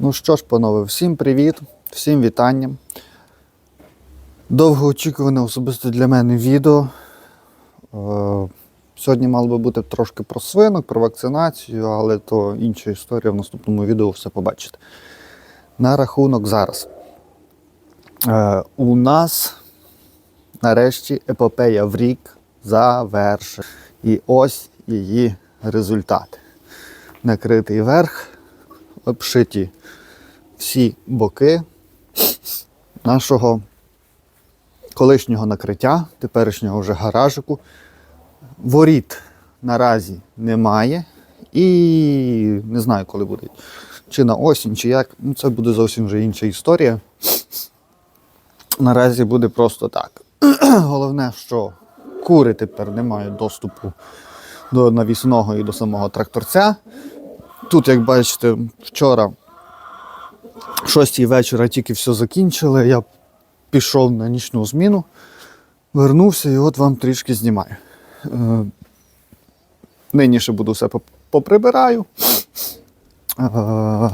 Ну що ж, панове, всім привіт, всім вітання. Довгоочікуване особисто для мене відео. Е, Сьогодні мало би бути трошки про свинок, про вакцинацію, але то інша історія в наступному відео все побачите. На рахунок зараз. Е, У нас нарешті епопея в рік завершена. І ось її результат. Накритий верх, обшиті всі боки нашого колишнього накриття, теперішнього вже гаражику. Воріт наразі немає. І не знаю, коли буде. Чи на осінь, чи як. Ну, це буде зовсім вже інша історія. Наразі буде просто так. Головне, що кури тепер не мають доступу до навісного і до самого тракторця. Тут, як бачите, вчора в 6 вечора тільки все закінчили. Я пішов на нічну зміну, вернувся і от вам трішки знімаю. Е, Нині ще буду все поприбираю. Е,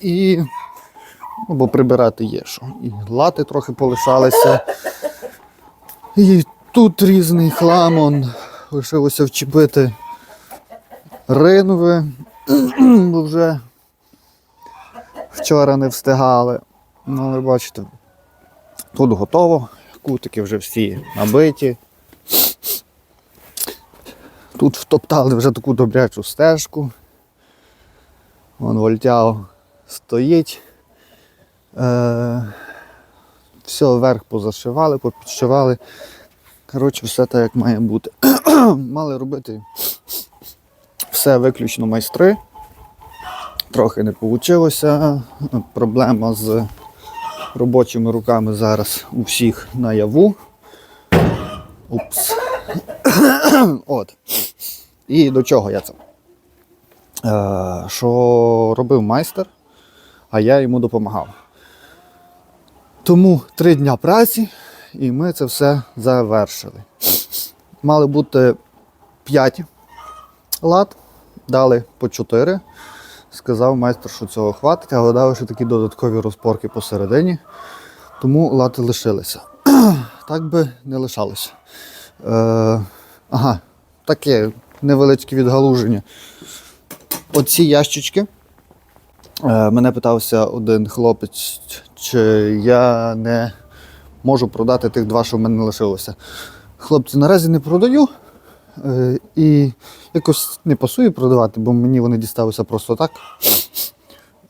І ну, бо прибирати є що. І лати трохи полишалися. І тут різний хламон. Лишилося вчепити ринви, бо вже вчора не встигали. Ну, ви бачите, тут готово. Кутики вже всі набиті. Тут втоптали вже таку добрячу стежку. Вон вольтяо стоїть. Е, все вверх позашивали, попідшивали. Коротше, все так, як має бути. Мали робити все виключно майстри. Трохи не вийшло. Проблема з робочими руками зараз у всіх наяву. Упс. От. І до чого я це? Е, що робив майстер, а я йому допомагав. Тому три дня праці, і ми це все завершили. Мали бути 5 лат, дали по 4. Сказав майстер, що цього хватить, але дали ще такі додаткові розпорки посередині, тому лати лишилися. так би не лишалося. Е, ага, таке невеличке відгалуження. Оці ящички. Е, мене питався один хлопець, чи я не можу продати тих два, що в мене лишилося. Хлопці, наразі не продаю. Е, і якось не пасує продавати, бо мені вони дісталися просто так.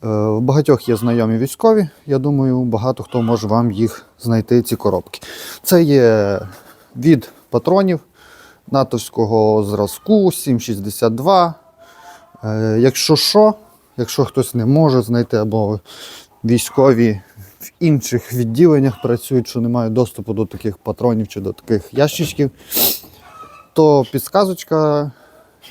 Е, В багатьох є знайомі військові. Я думаю, багато хто може вам їх знайти, ці коробки. Це є від патронів натовського зразку 762. Е, Якщо що, якщо хтось не може знайти або військові в інших відділеннях працюють, що не мають доступу до таких патронів чи до таких ящичків, то підсказочка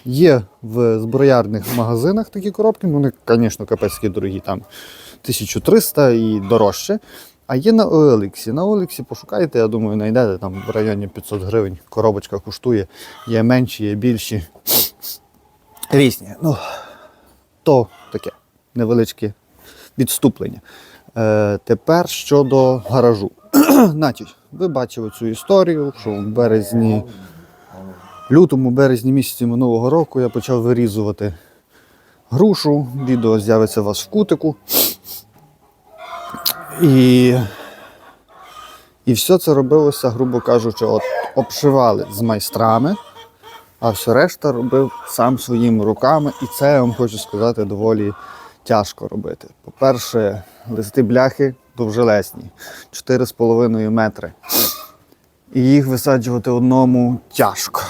є в зброярних магазинах такі коробки. Вони, звісно, капецькі дорогі, там 1300 і дорожче. А є на OLX. На OLX пошукайте, я думаю, знайдете там в районі 500 гривень. Коробочка коштує. Є менші, є більші. Різні. Ну, то таке невеличке відступлення. Е, тепер щодо гаражу. Значить, ви бачили цю історію, що в березні, лютому, березні місяці минулого року я почав вирізувати грушу. Відео з'явиться у вас в кутику. І, і все це робилося, грубо кажучи, от обшивали з майстрами, а все решта робив сам своїми руками. І це я вам хочу сказати доволі тяжко робити. По-перше, листи бляхи довжелесні, 4,5 метри. І їх висаджувати одному тяжко,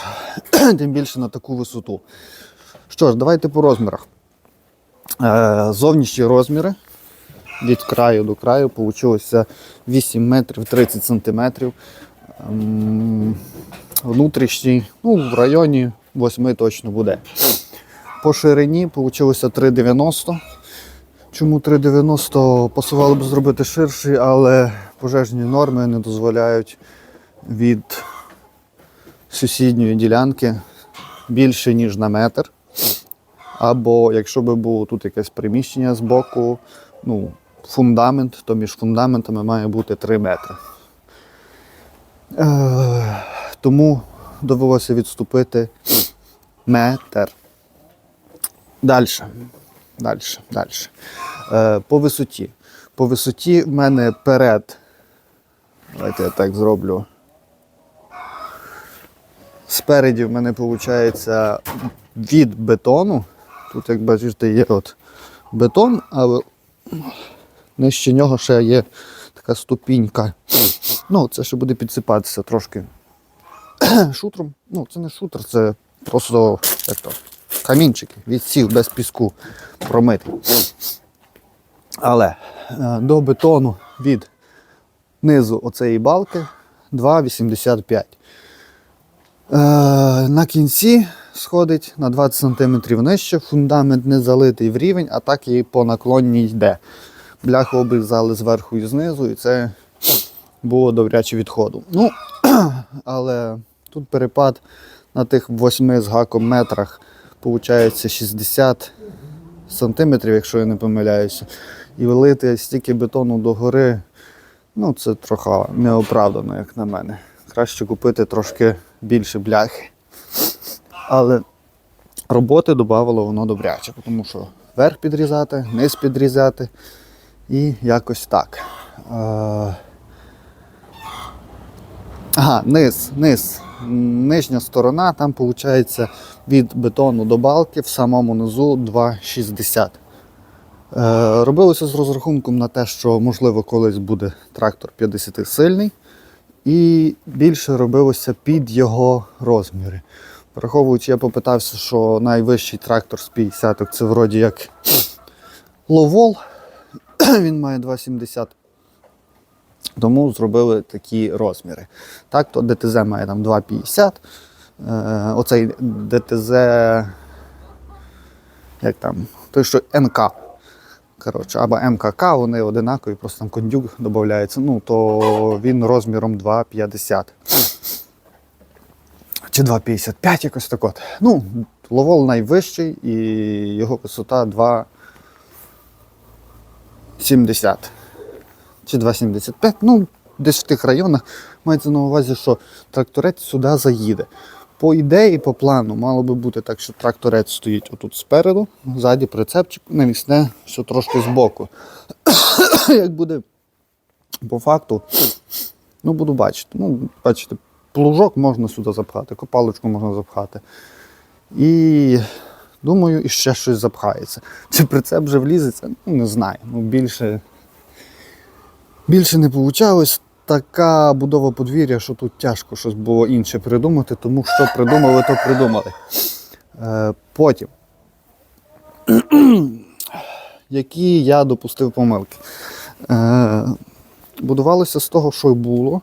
тим більше на таку висоту. Що ж, давайте по розмірах. Е, Зовнішні розміри від краю до краю вийшло 8 метрів 30 сантиметрів. Ем, Внутрішній, ну, в районі 8 точно буде. По ширині вийшло 3,90. Чому 3,90 пасувало б зробити ширший, але пожежні норми не дозволяють від сусідньої ділянки більше, ніж на метр. Або якщо би було тут якесь приміщення з боку, ну, фундамент, то між фундаментами має бути 3 метри. Е, тому довелося відступити метр. Далі. Далі, далі. Е, по висоті. По висоті в мене перед. Давайте я так зроблю. Спереді в мене виходить від бетону. Тут, як бачите, є от бетон, але нижче нього ще є така ступінька. Ну, це ще буде підсипатися трошки шутром. Ну, це не шутер, це просто як то, камінчики, відсів без піску промити. Але е, до бетону від низу оцеї балки 2,85. Е, на кінці сходить на 20 см нижче, фундамент не залитий в рівень, а так і по наклонній йде. Бляху обрізали зверху і знизу, і це було добряче відходу. Ну, але тут перепад на тих 8 з гаком метрах виходить 60 сантиметрів, якщо я не помиляюся. І вилити стільки бетону догори, ну це трохи неоправдано, як на мене. Краще купити трошки більше бляхи. Але роботи додавало воно добряче, тому що верх підрізати, низ підрізати і якось так. Е, Ага, низ, низ. Нижня сторона, там виходить від бетону до балки в самому низу 2,60. Е, робилося з розрахунком на те, що можливо колись буде трактор 50 сильний. І більше робилося під його розміри. Враховуючи, я попитався, що найвищий трактор з 50 це вроді як ловол, він має 2,70. Тому зробили такі розміри. Так, то ДТЗ має там 2,50. Е, оцей ДТЗ, як там, той, що НК. Коротше, або МКК, вони одинакові, просто там кондюк додається. Ну, то він розміром 2,50. Чи 2,55 якось так от. Ну, ловол найвищий і його висота 2,70 чи 2,75. Ну, десь в тих районах мається на увазі, що тракторець сюди заїде. По ідеї, по плану, мало би бути так, що тракторець стоїть отут спереду, ззаді прицепчик, навісне все трошки збоку. Як буде по факту, ну буду бачити. Ну, бачите, плужок можна сюди запхати, копалочку можна запхати. І думаю, і ще щось запхається. Чи прицеп вже влізеться, ну не знаю. Ну, більше Більше не вийшло. Така будова подвір'я, що тут тяжко щось було інше придумати, тому що придумали, то придумали. Е, потім, які я допустив помилки. Е, будувалося з того, що й було.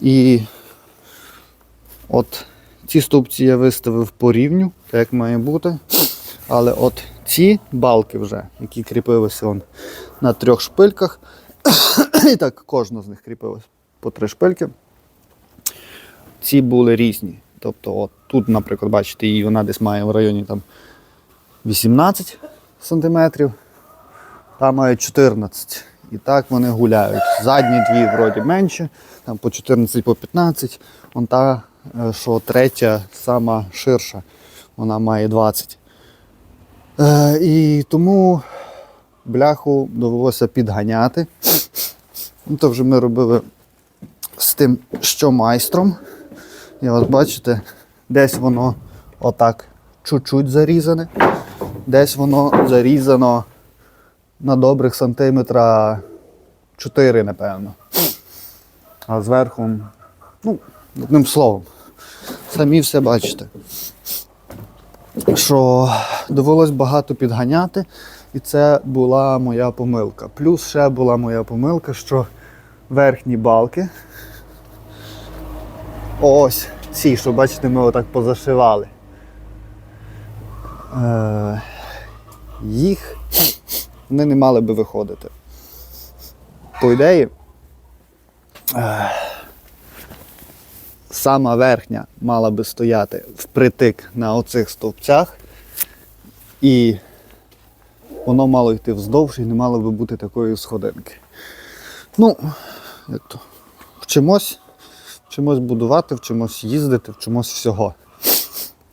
І от ці стовпці я виставив по рівню, так як має бути. Але от ці балки вже, які кріпилися он, на трьох шпильках, і так кожна з них кріпилась по три шпильки. Ці були різні. Тобто, от тут, наприклад, бачите, її вона десь має в районі там 18 сантиметрів, там має 14. І так вони гуляють. Задні дві вроді менше, там по 14 по 15. Вон та, е, що третя, сама ширша, вона має 20. Е, і тому бляху довелося підганяти. Ну, То вже ми робили з тим, що майстром. І от бачите, десь воно отак чуть-чуть зарізане, десь воно зарізано на добрих сантиметра 4, напевно. А зверху, ну, одним словом, самі все бачите. Що довелось багато підганяти, і це була моя помилка. Плюс ще була моя помилка, що верхні балки. Ось ці, що бачите, ми отак позашивали. Е, їх вони не мали би виходити. По ідеї, е, сама верхня мала би стояти впритик на оцих стовпцях. І воно мало йти вздовж і не мало би бути такої сходинки. Ну, як то, вчимось, вчимось будувати, вчимось їздити, вчимось всього.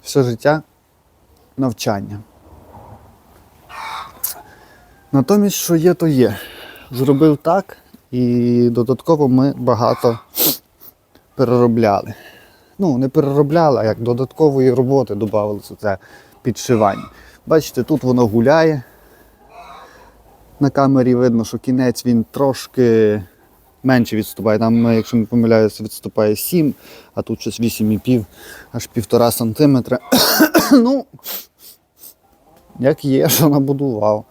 Все життя навчання. Натомість, що є, то є. Зробив так, і додатково ми багато переробляли. Ну, не переробляли, а як додаткової роботи додавали це підшивання. Бачите, тут воно гуляє. На камері видно, що кінець він трошки менше відступає. Там, е, якщо не помиляюся, відступає 7, а тут щось 8,5, аж півтора сантиметра. ну, як є, що набудував.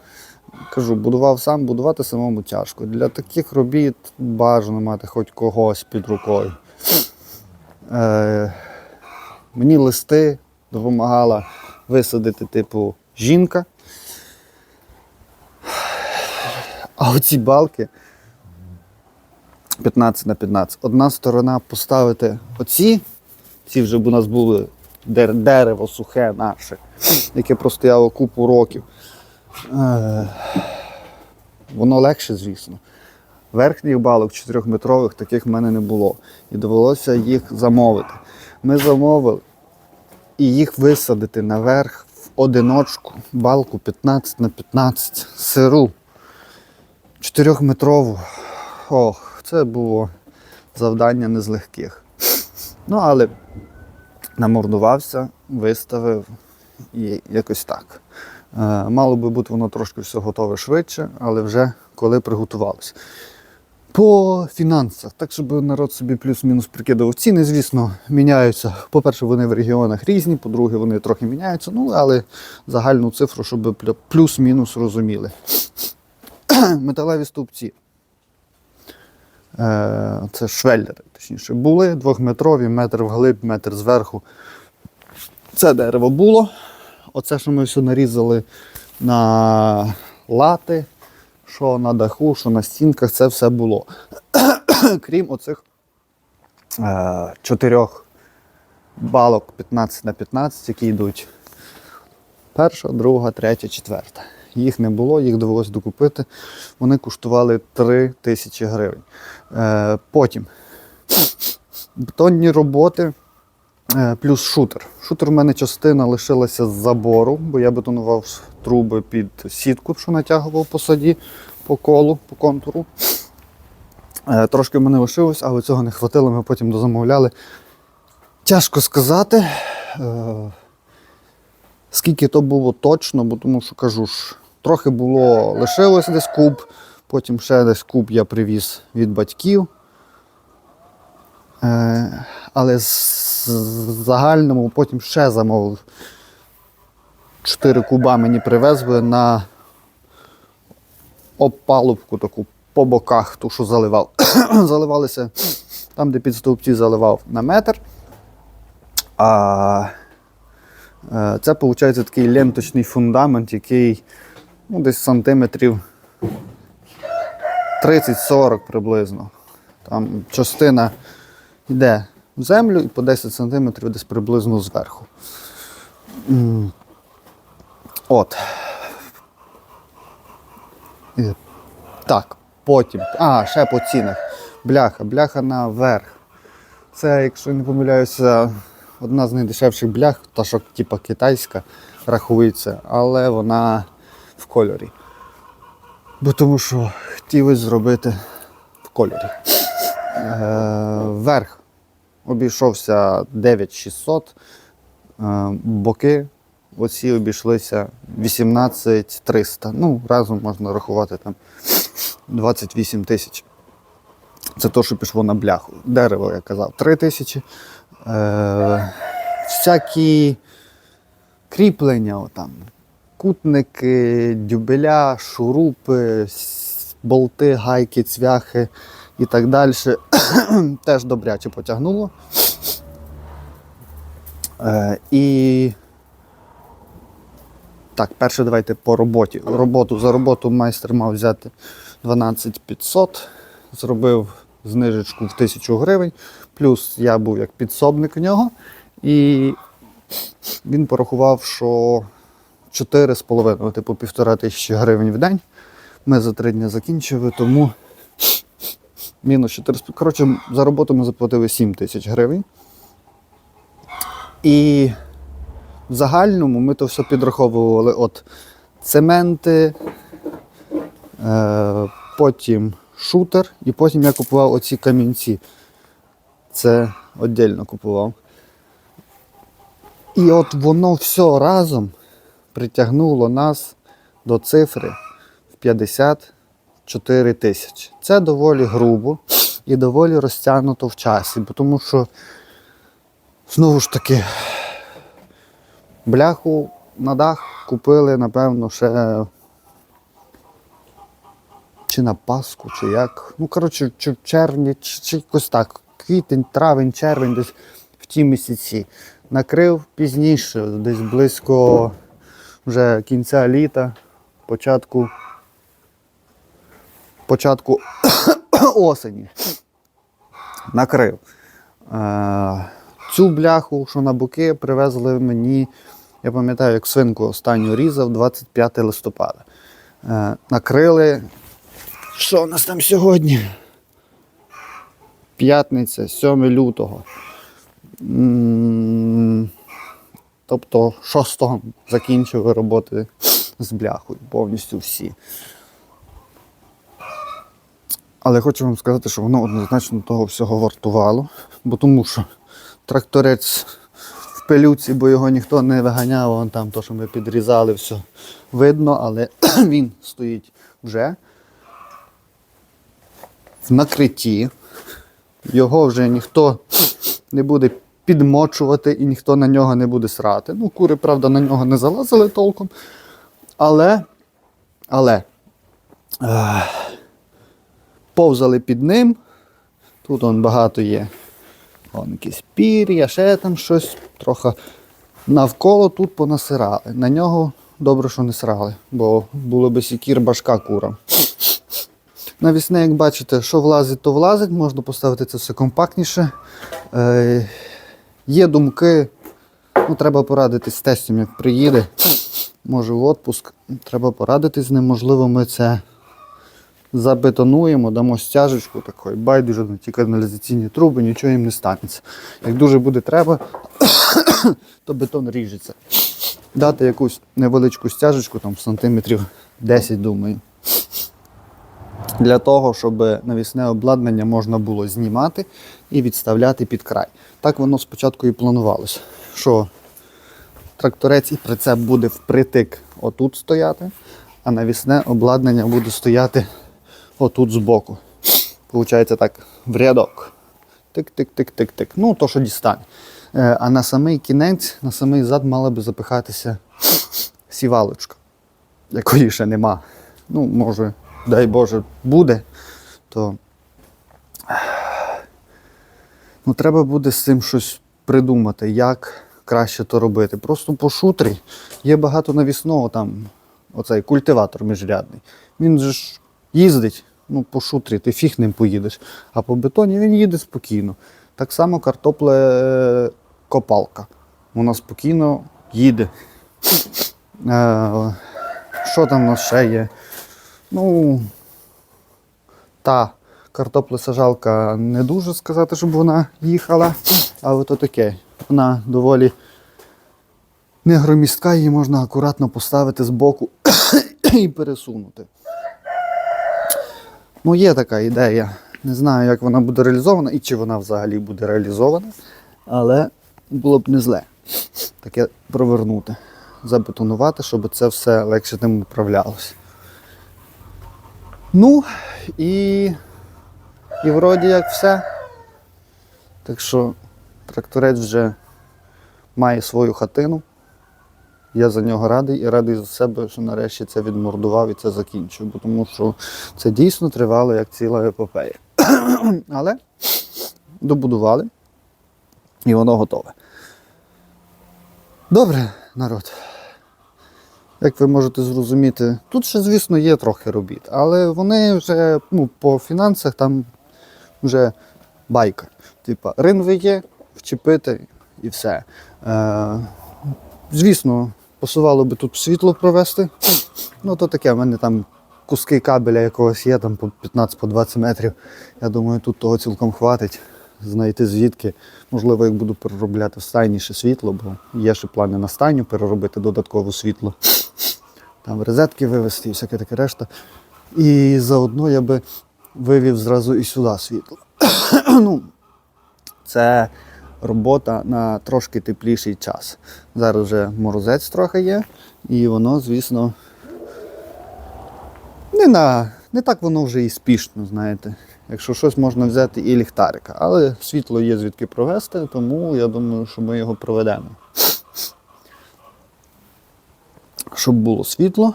Кажу, будував сам, будувати самому тяжко. Для таких робіт бажано мати хоч когось під рукою. Е, мені листи допомагала висадити, типу, жінка. А оці балки 15 на 15. Одна сторона поставити оці, ці вже б у нас були дерево сухе наше, яке простояло купу років. Е, Воно легше, звісно. Верхніх балок 4-метрових таких в мене не було. І довелося їх замовити. Ми замовили і їх висадити наверх в одиночку, балку 15 на 15 сиру. 4-метрову. Ох, це було завдання не з легких. Ну, але намордувався, виставив і якось так. Е, Мало би бути воно трошки все готове швидше, але вже коли приготувалося. По фінансах, так щоб народ собі плюс-мінус прикидував ціни, звісно, міняються. По-перше, вони в регіонах різні, по-друге, вони трохи міняються, ну але загальну цифру, щоб плюс-мінус розуміли. Металеві стовпці. Е, Це швеллери, точніше, були двохметрові, метр вглиб, метр зверху. Це дерево було. Оце, що ми все нарізали на лати, що на даху, що на стінках, це все було. Крім оцих е, чотирьох балок 15 на 15, які йдуть перша, друга, третя, четверта. Їх не було, їх довелося докупити. Вони коштували 3 тисячі гривень. Е, потім бетонні роботи е, плюс шутер. Шутер в мене частина лишилася з забору, бо я бетонував труби під сітку, що натягував по саді, по колу, по контуру. Е, Трошки в мене лишилось, але цього не хватило, ми потім дозамовляли. Тяжко сказати, е, скільки то було точно, бо тому що кажу ж, трохи було лишилось десь куб, потім ще десь куб я привіз від батьків. Е, але з загальному потім ще замовив. Чотири куба мені привезли на опалубку таку по боках, ту, що заливав. Заливалися там, де під стовпці заливав на метр. А е, це виходить такий ленточний фундамент, який ну, десь сантиметрів 30-40 приблизно. Там частина йде в землю і по 10 сантиметрів десь приблизно зверху. От. Так, потім. А, ще по цінах. Бляха, бляха наверх. Це, якщо не помиляюся, одна з найдешевших блях, та що типа китайська рахується, але вона в кольорі. Бо тому що хотілося зробити в кольорі. Е, верх обійшовся 9600, е, боки оці обійшлися 18300. Ну, разом можна рахувати там 28 тисяч. Це то, що пішло на бляху. Дерево, я казав, 3 тисячі. Е, всякі кріплення, отам, кутники, дюбеля, шурупи, болти, гайки, цвяхи і так далі. Теж добряче потягнуло. Е, і так, перше давайте по роботі. Роботу за роботу майстер мав взяти 12 500, зробив знижечку в 1000 гривень, плюс я був як підсобник в нього. І він порахував, що 4,5, типу півтора тисячі гривень в день. Ми за три дні закінчили, тому мінус 4. Коротше, за роботу ми заплатили 7 тисяч гривень. І в загальному ми то все підраховували от цементи, е, потім шутер, і потім я купував оці камінці. Це віддільно купував. І от воно все разом притягнуло нас до цифри в 54 тисячі. Це доволі грубо і доволі розтягнуто в часі, тому що знову ж таки бляху на дах купили, напевно, ще чи на Пасху, чи як. Ну, коротше, чи в червні, чи, чи якось так. Квітень, травень, червень, десь в ті місяці. Накрив пізніше, десь близько вже кінця літа, початку, початку осені. Накрив. Е, цю бляху, що на боки, привезли мені, я пам'ятаю, як свинку останню різав 25 листопада. Е, накрили. Що у нас там сьогодні? П'ятниця, 7 лютого. Тобто 6-го закінчили роботи з бляхою, повністю всі. Але хочу вам сказати, що воно однозначно того всього вартувало, бо тому що тракторець в пилюці, бо його ніхто не виганяв, вон там то, що ми підрізали, все видно, але він стоїть вже в накритті. Його вже ніхто не буде підмочувати і ніхто на нього не буде срати. Ну, кури, правда, на нього не залазили толком. Але, але е, повзали під ним. Тут он багато є. Вон якісь пір'я, ще там щось. Трохи навколо тут понасирали. На нього добре, що не срали, бо було би сікір башка курам. Навісне, як бачите, що влазить, то влазить, можна поставити це все компактніше. Є думки, ну, треба порадитись з тестем, як приїде. Може в отпуск. Треба порадитись з ним, можливо, ми це забетонуємо, дамо стяжечку такої, байдуже, ну, ті каналізаційні труби, нічого їм не станеться. Як дуже буде треба, то бетон ріжеться. Дати якусь невеличку стяжечку, там сантиметрів 10, думаю для того, щоб навісне обладнання можна було знімати і відставляти під край. Так воно спочатку і планувалося, що тракторець і прицеп буде впритик отут стояти, а навісне обладнання буде стояти отут збоку. Получається так, в рядок. Тик-тик-тик-тик-тик. Ну, то, що дістане. Е, А на самий кінець, на самий зад мала би запихатися сівалочка, якої ще нема. Ну, може, дай Боже, буде, то ну, треба буде з цим щось придумати, як краще то робити. Просто по шутрі є багато навісного там, оцей культиватор міжрядний. Він же ж їздить, ну, по шутрі, ти фіг ним поїдеш. А по бетоні він їде спокійно. Так само картопле копалка. Вона спокійно їде. Е, Що там у нас ще є? Ну, та картоплесажалка не дуже сказати, щоб вона їхала, але то таке. Вона доволі негромістка, її можна акуратно поставити збоку і пересунути. Ну, є така ідея. Не знаю, як вона буде реалізована і чи вона взагалі буде реалізована, але було б не зле таке провернути, забетонувати, щоб це все легше тим управлялося. Ну, і, і вроді як все. Так що тракторець вже має свою хатину. Я за нього радий і радий за себе, що нарешті це відмордував і це закінчив, бо тому що це дійсно тривало як ціла епопея. Але добудували і воно готове. Добре, народ. Як ви можете зрозуміти, тут ще, звісно, є трохи робіт, але вони вже ну, по фінансах там вже байка. Типа, ринви є, вчепити і все. Е, звісно, Посувало би тут світло провести. Ну, то таке, в мене там куски кабеля якогось є, там по 15-20 метрів. Я думаю, тут того цілком хватить. Знайти звідки. Можливо, як буду переробляти в світло, бо є ще плани на стайню переробити додаткове світло. Там розетки вивезти і всяке таке решта. І заодно я би вивів зразу і сюди світло. ну, це робота на трошки тепліший час. Зараз вже морозець трохи є, і воно, звісно, не, на, не так воно вже і спішно, знаєте. Якщо щось можна взяти і ліхтарика. Але світло є звідки провести, тому я думаю, що ми його проведемо. Щоб було світло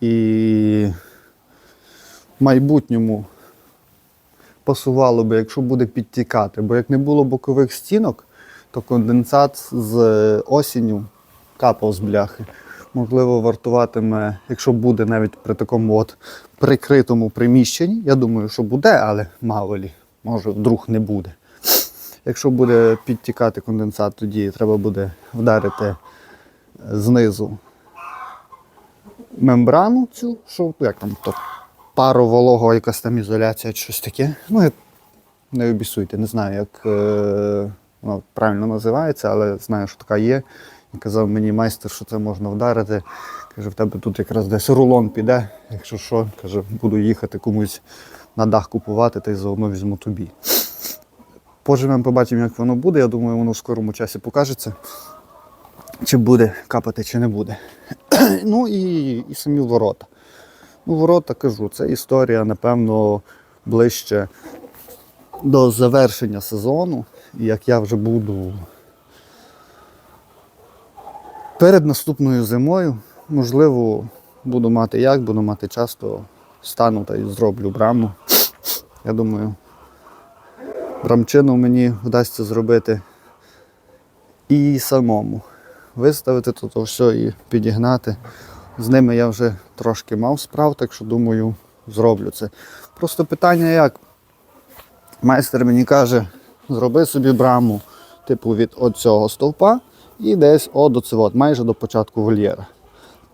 і в майбутньому пасувало би, якщо буде підтікати. Бо як не було бокових стінок, то конденсат з осінню капав з бляхи. Можливо, вартуватиме, якщо буде навіть при такому от прикритому приміщенні. Я думаю, що буде, але мало лі, може вдруг не буде. Якщо буде підтікати конденсат, тоді треба буде вдарити знизу мембрану цю, що як там то пароволого, якась там ізоляція, щось таке. Ну, не обісуйте, не знаю, як е, воно правильно називається, але знаю, що така є. І казав мені майстер, що це можна вдарити. Каже, в тебе тут якраз десь рулон піде. Якщо що, каже, буду їхати комусь на дах купувати, та й заодно візьму тобі. Поживемо, побачимо, як воно буде. Я думаю, воно в скорому часі покажеться, чи буде капати, чи не буде. ну і, і самі ворота. Ну, ворота кажу, це історія, напевно, ближче до завершення сезону. І як я вже буду перед наступною зимою, можливо, буду мати як, буду мати час, то стану та й зроблю браму. Я думаю, брамчину мені вдасться зробити і самому. Виставити тут все і підігнати. З ними я вже трошки мав справ, так що думаю, зроблю це. Просто питання як? Майстер мені каже, зроби собі браму, типу від оцього стовпа і десь от до цього, майже до початку вольєра.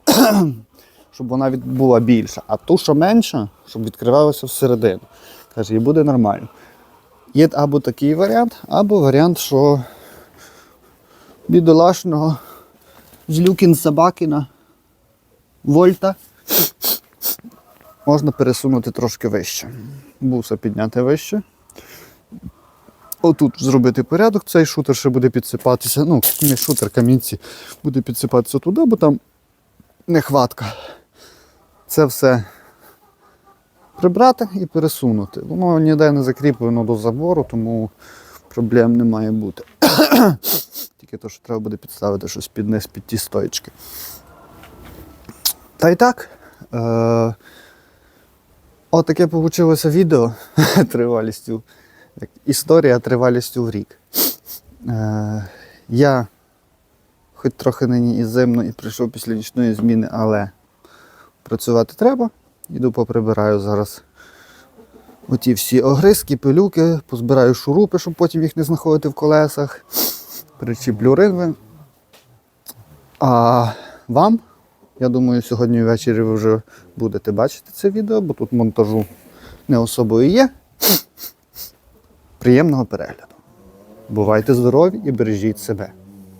щоб вона була більша. А ту, що менша, щоб відкривалася всередину. Каже, і буде нормально. Є або такий варіант, або варіант, що бідолашного Злюкін Собакіна вольта можна пересунути трошки вище. Буса підняти вище. Отут зробити порядок, цей шутер ще буде підсипатися. Ну, не шутер, камінці буде підсипатися туди, бо там нехватка. Це все прибрати і пересунути. Воно ніде не закріплено до забору, тому проблем не має бути. Тільки то, що треба буде підставити щось під низ під ті стоїчки. Та й так. Е- Отаке вийшло відео тривалістю. Історія тривалістю в рік. Е- я хоч трохи нині і зимно, і прийшов після нічної зміни, але працювати треба. Іду поприбираю зараз оті всі огризки, пилюки, позбираю шурупи, щоб потім їх не знаходити в колесах. Причіплю ринви. А вам, я думаю, сьогодні ввечері ви вже будете бачити це відео, бо тут монтажу не особою є. Приємного перегляду. Бувайте здорові і бережіть себе.